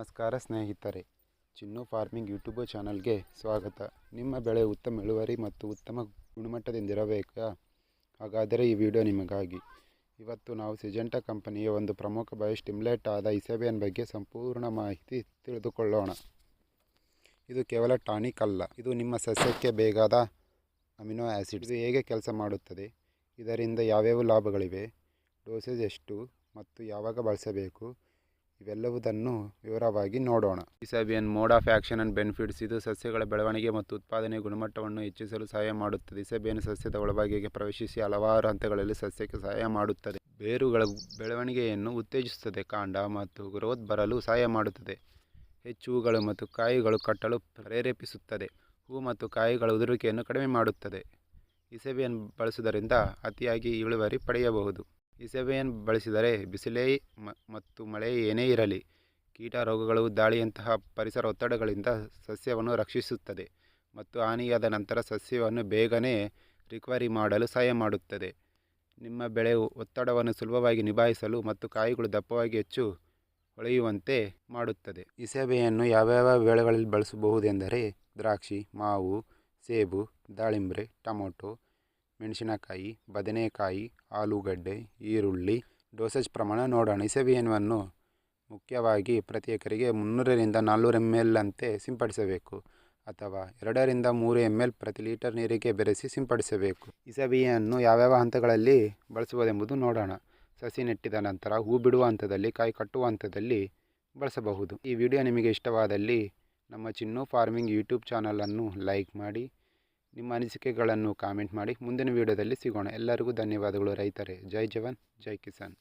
ನಮಸ್ಕಾರ ಸ್ನೇಹಿತರೆ, ಚಿನ್ನು farming YouTube ಚಾನಲ್ಗೆ ಸ್ವಾಗತ. ನಿಮ್ಮ ಬೆಳೆ ಉತ್ತಮ ಇಳುವರಿ ಮತ್ತು ಉತ್ತಮ ಗುಣಮಟ್ಟದಿಂದಿರಬೇಕಾ ಹಾಗಾದರೆ ಈ ವಿಡಿಯೋ ನಿಮಗಾಗಿ. ಇವತ್ತು ನಾವು ಸಿಜೆಂಟಾ ಕಂಪನಿಯ ಒಂದು ಪ್ರಮುಖ ಬಯೋಸ್ಟಿಮ್ಯುಲೇಟ್ ಆದ ಇಸೆಬಿಯನ್ ಬಗ್ಗೆ ಸಂಪೂರ್ಣ ಮಾಹಿತಿ ತಿಳಿದುಕೊಳ್ಳೋಣ. ಇದು ಕೇವಲ ಟಾನಿಕ್ ಅಲ್ಲ, ಇದು ನಿಮ್ಮ ಸಸ್ಯಕ್ಕೆ ಬೇಕಾದ ಅಮಿನೋ ಆ್ಯಸಿಡ್ ಇದು ಹೇಗೆ ಕೆಲಸ ಮಾಡುತ್ತದೆ? ಇದರಿಂದ ಯಾವ್ಯಾವ ಲಾಭಗಳಿವೆ? ಡೋಸೇಜ್ ಎಷ್ಟು? ಮತ್ತು ಯಾವಾಗ ಬಳಸಬೇಕು? ಇವೆಲ್ಲವುದನ್ನು ವಿವರವಾಗಿ ನೋಡೋಣ. ಇಸಬಿಯನ್ mode of action and benefits ಇದು ಸಸ್ಯಗಳ ಬೆಳವಣಿಗೆ ಮತ್ತು ಉತ್ಪಾದನೆ ಗುಣಮಟ್ಟವನ್ನು ಹೆಚ್ಚಿಸಲು ಸಹಾಯ ಮಾಡುತ್ತದೆ. ಇಸಬಿಯನ್ ಸಸ್ಯದ ಒಳಭಾಗಿಗೆ ಪ್ರವೇಶಿಸಿ ಹಲವಾರು ಹಂತಗಳಲ್ಲಿ ಸಸ್ಯಕ್ಕೆ ಸಹಾಯ ಮಾಡುತ್ತದೆ. ಬೇರುಗಳ ಬೆಳವಣಿಗೆಯನ್ನು ಉತ್ತೇಜಿಸುತ್ತದೆ. ಕಾಂಡ ಮತ್ತು ಗ್ರೋತ್ ಬರಲು ಸಹಾಯ ಮಾಡುತ್ತದೆ. ಹೆಚ್ಚು ಹೂಗಳು ಮತ್ತು ಕಾಯಿಗಳು ಕಟ್ಟಲು ಪ್ರೇರೇಪಿಸುತ್ತದೆ. ಹೂ ಮತ್ತು ಕಾಯಿಗಳ ಉದುರುವಿಕೆಯನ್ನು ಕಡಿಮೆ ಮಾಡುತ್ತದೆ. ಇಸೆಬಿಯನ್ ಬಳಸುವುದರಿಂದ ಅತಿಯಾಗಿ ಇಳುವರಿ ಪಡೆಯಬಹುದು. ಇಸೆಬಿಯನ್ ಬಳಸಿದರೆ ಬಿಸಿಲೇ ಮತ್ತು ಮಳೆ ಏನೇ ಇರಲಿ, ಕೀಟ ರೋಗಗಳು ದಾಳಿಯಂತಹ ಪರಿಸರ ಒತ್ತಡಗಳಿಂದ ಸಸ್ಯವನ್ನು ರಕ್ಷಿಸುತ್ತದೆ ಮತ್ತು ಹಾನಿಯಾದ ನಂತರ ಸಸ್ಯವನ್ನು ಬೇಗನೆ ರಿಕವರಿ ಮಾಡಲು ಸಹಾಯ ಮಾಡುತ್ತದೆ. ನಿಮ್ಮ ಬೆಳೆ ಒತ್ತಡವನ್ನು ಸುಲಭವಾಗಿ ನಿಭಾಯಿಸಲು ಮತ್ತು ಕಾಯಿಗಳು ದಪ್ಪವಾಗಿ ಹೆಚ್ಚು ಹೊಳೆಯುವಂತೆ ಮಾಡುತ್ತದೆ. ಇಸೆಬೆಯನ್ನು ಯಾವ್ಯಾವ ಬೆಳೆಗಳಲ್ಲಿ ಬಳಸಬಹುದೆಂದರೆ ದ್ರಾಕ್ಷಿ, ಮಾವು, ಸೇಬು ದಾಳಿಂಬೆ ಟೊಮೊಟೊ ಮೆಣಸಿನಕಾಯಿ, ಬದನೆಕಾಯಿ, ಆಲೂಗಡ್ಡೆ, ಈರುಳ್ಳಿ, ಡೋಸೇಜ್ ಪ್ರಮಾಣ ನೋಡೋಣ. ಇಸೆಬಿಯನ್ವನ್ನು ಮುಖ್ಯವಾಗಿ ಪ್ರತಿ ಎಕರೆಗೆ ಮುನ್ನೂರರಿಂದ ನಾಲ್ನೂರು ಎಂ ಎಲ್ ಅಂತೆ ಸಿಂಪಡಿಸಬೇಕು ಅಥವಾ ಎರಡರಿಂದ ಮೂರು ಎಂ ಎಲ್ ಪ್ರತಿ ಲೀಟರ್ ನೀರಿಗೆ ಬೆರೆಸಿ ಸಿಂಪಡಿಸಬೇಕು. ಇಸಬಿಯನ್ನು ಯಾವ್ಯಾವ ಹಂತಗಳಲ್ಲಿ ಬಳಸುವುದೆಂಬುದು ನೋಡೋಣ. ಸಸಿ ನೆಟ್ಟಿದ ನಂತರ ಹೂ ಬಿಡುವ ಹಂತದಲ್ಲಿ, ಕಾಯಿ ಕಟ್ಟುವ ಹಂತದಲ್ಲಿ ಬಳಸಬಹುದು. ಈ ವಿಡಿಯೋ ನಿಮಗೆ ಇಷ್ಟವಾದಲ್ಲಿ ನಮ್ಮ ಚಿನ್ನು ಫಾರ್ಮಿಂಗ್ ಯೂಟ್ಯೂಬ್ ಚಾನಲನ್ನು ಲೈಕ್ ಮಾಡಿ ನಿಮ್ಮ ಅನಿಸಿಕೆಗಳನ್ನು ಕಾಮೆಂಟ್ ಮಾಡಿ. ಮುಂದಿನ ವಿಡಿಯೋದಲ್ಲಿ ಸಿಗೋಣ. ಎಲ್ಲರಿಗೂ ಧನ್ಯವಾದಗಳು ರೈತರೇ. ಜೈ ಜವಾನ್ ಜೈ ಕಿಸಾನ್.